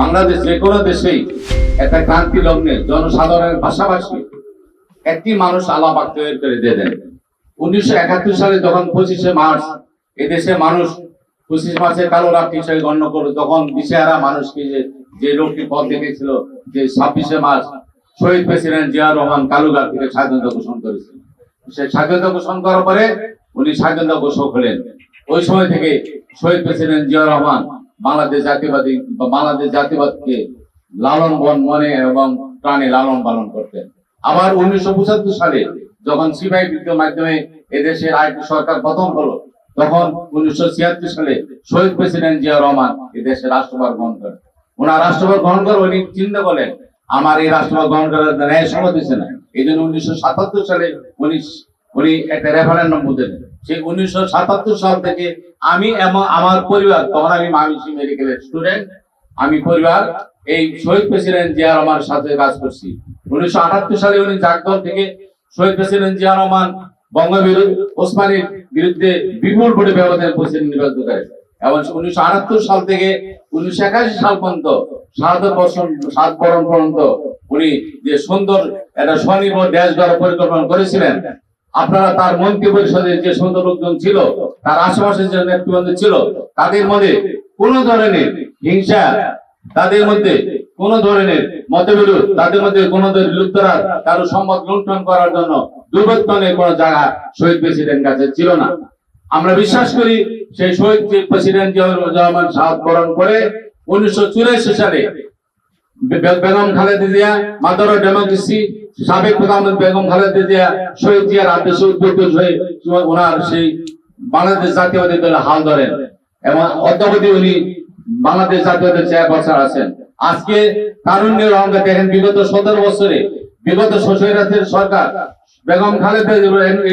বাংলাদেশ যে কোনো দেশেই একটা ক্রান্তি লগ্নে জনসাধারণের পাশাপাশি একটি মানুষ আলাপাক তৈরি করে দিয়ে দেন উনিশশো একাত্তর সালে যখন পঁচিশে মার্চ এদেশে মানুষ পঁচিশ মার্চের কালো রাত্রি হিসেবে গণ্য করল, তখন দিশেহারা মানুষকে যে যে লোকটি পথ দেখেছিল যে ছাব্বিশে মার্চ শহীদ প্রেসিডেন্ট জিয়া রহমান কালুগার থেকে স্বাধীনতা ঘোষণা করেছিল। সে স্বাধীনতা ঘোষণ করার পরে উনি স্বাধীনতা ঘোষক হলেন। ওই সময় থেকে শহীদ প্রেসিডেন্ট জিয়া রহমান বাংলাদেশ জাতীয়বাদী বা বাংলাদেশ জাতীয়বাদকে লালন বন মনে এবং প্রাণে লালন পালন করতেন। আবার উনিশশো পঁচাত্তর সালে যখন সিপাহী বিদ্রোহের মাধ্যমে এদেশের আরেকটি সরকার প্রথম হলো, তখন উনিশশো ছিয়াত্তর সালে শহীদ প্রেসিডেন্ট জিয়া রহমান এদেশে রাষ্ট্রভার গ্রহণ করেন। ওনার রাষ্ট্রভার গ্রহণ করে উনি চিন্তা করলেন, আমার এই রাষ্ট্রভার গ্রহণ করার ন্যায় সময় দিচ্ছে না। এই জন্য উনিশশো সাতাত্তর সালে উনি উনি একটা রেফারেন্ডাম বুঝলেন সেই উনিশশো সাতাত্তর সাল থেকে আমি এবং আমার পরিবার, তখন আমি মামিসি মেডিকেলের স্টুডেন্ট আমি পরিবার, এই শহীদ প্রেসিডেন্ট জিয়া রহমানের সাথে কাজ করছি। উনিশশো আটাত্তর সালে উনি জাগদল থেকে শহীদ প্রেসিডেন্ট জিয়া রহমান বঙ্গবীর ওসমানীর বিরুদ্ধে বিপুল ভোটে ব্যবধানে প্রেসিডেন্ট নির্বাচিত করেন এবং উনিশশো আটাত্তর সাল থেকে উনিশশো একাশি সাল পর্যন্ত, সাত বছর, সাত বরণ পর্যন্ত উনি যে সুন্দর একটা স্বনির্ভর দেশ গড়ার পরিকল্পনা করেছিলেন আপনারা তার মন্ত্রী পরিষদে যে সুন্দর লোকজন ছিল, তার আশেপাশে যে নেতৃবৃন্দ ছিল, তাদের মধ্যে কোন ধরনের হিংসা তাদের মধ্যে, কোন ধরনের মতবিরোধ তাদের মধ্যে, কোন লুপ্তরার কারও সম্পদ লুণ্ঠন করার জন্য দুর্বর্তনের কোন জায়গা শহীদ প্রেসিডেন্ট কাছে ছিল না। আমরা বিশ্বাস করি সেই শহীদ প্রেসিডেন্ট জিয়াউর রহমান সাহায্য করে উনিশশো চুরাশি সালে বেগম খালেদা জিয়া, মাদার ডেমোক্রেসি, সাবেক প্রধানমন্ত্রী বেগম খালেদা জিয়া, শহীদ জিয়ার আদেশে উদ্বুদ্ধ হয়ে ওনার সেই বাংলাদেশ জাতীয়বাদী দলে হাল ধরেন এবং অদ্যাবধি উনি বাংলাদেশ জাতীয়তার চেয়ারপারসন আছেন। আজকে তারুণ্যের অহংকার দেখেন, বিগত সতেরো বছরে বিগত শশীরাতের সরকার বেগম খালেদা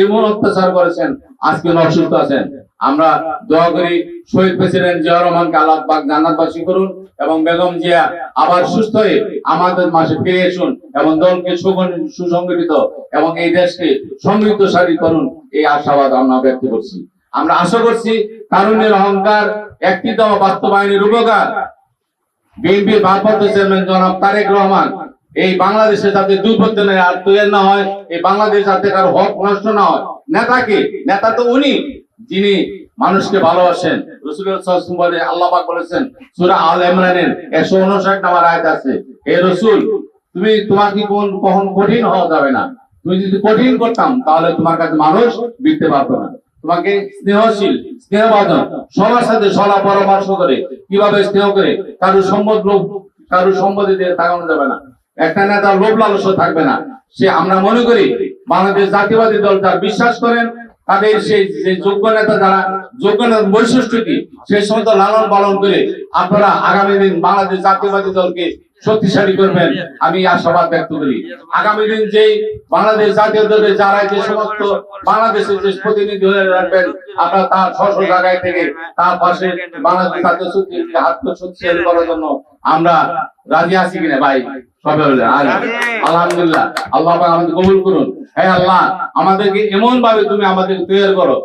এমন অত্যাচার করেছেন, আজকে অসুস্থ আছেন। আমরা দোয়া করি শহীদ প্রেসিডেন্ট জিয়া রহমানকে আল্লাহ পাক জান্নাতবাসী করুন এবং বেগম জিয়া আবার সুস্থ হয়ে আমাদের মাসে ফিরে আসুন এবং দলকে সুসংগঠিত এবং এই দেশকে সমৃদ্ধশালী করুন, এই আশাবাদ আমরা ব্যক্ত করছি। আমরা আশা করছি তারুণ্যের অহংকার একটি একটিতম বাস্তবায়নের উপকার। বিএনপির ভারপ্রাপ্ত চেয়ারম্যান জনাব তারেক রহমান, এই বাংলাদেশে যাতে দুর্বর্তনের আর তৈরি না হয়, এই বাংলাদেশ যাতে কারও হক নষ্ট না হয়, নেতাকে, নেতা তো উনি যিনি মানুষকে ভালোবাসেন, রসুলের সাল্লাল্লাহু বলে আল্লাহ বলেছেন, সূরা আল ইমরানের 159 নম্বর আয়াত আছে, হে রসুল, তুমি তোমার কি কোন, কখন কঠিন হওয়া যাবে না? তুমি যদি কঠিন করতাম, তাহলে তোমার কাছে মানুষ বিকতে পারতো না। তোমাকে স্নেহশীল, স্নেহবাদন, সবার সাথে সলা পরামর্শ করে, কীভাবে স্নেহ করে কারও সম্পদ লোভ কারও সম্পত্তি দিয়ে তাকানো যাবে না। একটা নেতা লোভ লালস্য থাকবে না। সে, আমরা মনে করি, বাংলাদেশ জাতীয়বাদী দল যারা বিশ্বাস করেন তাদের সেই যে যোগ্য নেতা যারা, যোগ্য নেতার বৈশিষ্ট্য কি? সেই সমস্ত লালন পালন করে আপনারা আগামী দিন বাংলাদেশ জাতীয়বাদী দলকে শক্তিশালী করবেন, আমি আশাবাদ ব্যক্ত করি। আগামী দিন যেই বাংলাদেশ জাতীয় দলের যারা যে সমস্ত বাংলাদেশের যে প্রতিনিধি হয়ে রাখবেন, আপনারা তার স্ব জায়গায় থেকে তার পাশে বাংলাদেশ জাতীয় শক্তিকে হাত শক্তিশালী করার জন্য আমরা রাজি আছি কিনা, ভাই? আলহামদুলিল্লাহ আল্লাহ আমাদের কবুল করুন। হে আল্লাহ আমাদেরকে এমন ভাবে তুমি আমাদের তৈরি করো।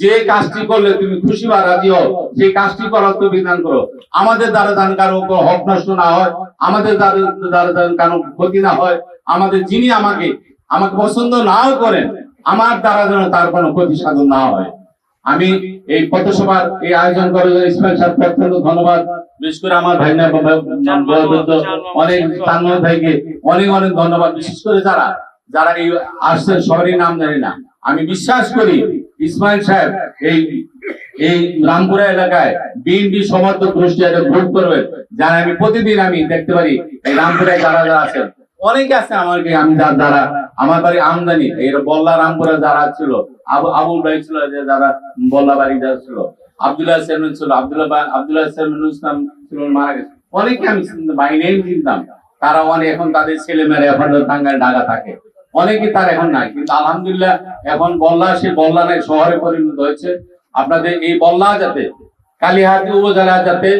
যে কাজটি করলে তুমি খুশি বা রাজি হও সেই কাজটি করার তো বিধান করো। আমাদের দ্বারা দান কারও উপর হক নষ্ট না হয় আমাদের দ্বারা দ্বারা দান কারও ক্ষতি না হয় আমাদের যিনি আমাকে আমাকে পছন্দ নাও করেন আমার দ্বারা যেন তার কোনো ক্ষতি সাধন না হয়। আমি এই পথসভার এই আয়োজন করে ইসমাইল সাহেবকে ধন্যবাদ। বিশেষ করে আমার ভাই অনেক তান্ময় ভাইকে অনেক অনেক ধন্যবাদ। বিশেষ করে যারা যারা এই আসছেন শহরের নাম জানি না। আমি বিশ্বাস করি ইসমাইল সাহেব এই এই রামপুরা এলাকায় বিএনপি সমর্থক গোষ্ঠী একটা ভোট করবেন যারা আমি প্রতিদিন আমি দেখতে পারি এই রামপুরায় যারা যারা আছেন। অনেকে আছে আমাকে, আমি যার দ্বারা আমার বাড়ি আমদানি এই বল্লা রামপুরা যারা ছিল আবু আবুল ভাই ছিল যে যারা বল্লা বাড়ি যারা ছিল আব্দুল্লাহ সেলমান ছিল আব্দুল্লাহ আব্দুল্লাহ সেলমান ইসলাম ছিল মারা গেছে। অনেকে আমি চিনতাম, বাই চিনতাম। তারা অনেক এখন তাদের ছেলে মেয়েরা এখন টাঙ্গায় ঢাকা থাকে। অনেকে তার এখন নাই কিন্তু আলহামদুলিল্লাহ এখন বল্লা সে বল্লা শহরে পরিণত হয়েছে। আপনাদের এই বল্লা যাতে কালীহাতি উপজেলা যাতে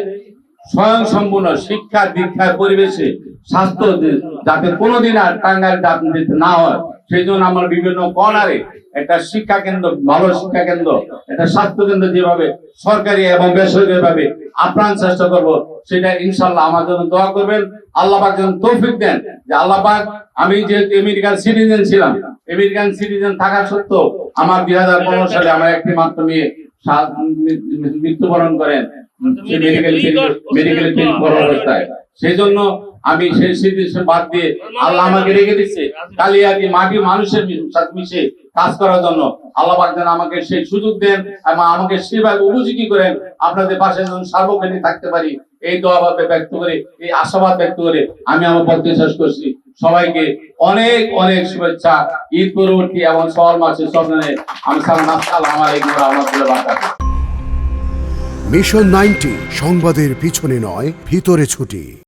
স্বয়ং সম্পূর্ণ শিক্ষা দীক্ষার পরিবেশে, স্বাস্থ্য যাতে কোনোদিন আর টাঙ্গাইল রাজনীতিতে না হয়। সেই জন্য আমার বিভিন্ন কর্নারে একটা শিক্ষা কেন্দ্র, ভালো শিক্ষা কেন্দ্র, একটা স্বাস্থ্য কেন্দ্র যেভাবে সরকারি এবং বেসরকারি ভাবে আপ্রাণ চেষ্টা করব, সেটা ইনশাল্লাহ আমার জন্য দোয়া করবেন। আল্লাহ পাক যেন তৌফিক দেন যে আল্লাহ পাক আমি যেহেতু আমেরিকান সিটিজেন ছিলাম, আমেরিকান সিটিজেন থাকা সত্ত্বেও আমার দুই হাজার পনেরো সালে আমার একটি মাত্র মেয়ে মৃত্যুবরণ করেন মেডিকেল মেডিকেল বড় অবস্থায়। সেই জন্য আমি সেই স্মৃতি বাদ দিয়ে আল্লাহ আমাকে রেখে দিচ্ছে। কালিয়াটি মাটি মানুষের সাথে মিশে কাজ করার জন্য। আল্লাহ যেন আমাকে সেই সুযোগ দেন এবং আমাকে সেভাবে উপযোগী করেন। আপনাদের পাশে যেন সার্বক্ষণিক থাকতে পারি। এই দোয়াবাদ ব্যক্ত করে এই আশাবাদ ব্যক্ত করে আমি আমার বক্তব্য শেষ করছি। সবাইকে অনেক অনেক শুভেচ্ছা। ঈদ পরবর্তী এবং সওয়াল মাসের স্বপ্নে আমি সালাম, আসসালাম আলাইকুম রহমতুল্লাহ মিশন নাইনটি সংবাদের পিছনে নয়, ভিতরে ছুটি।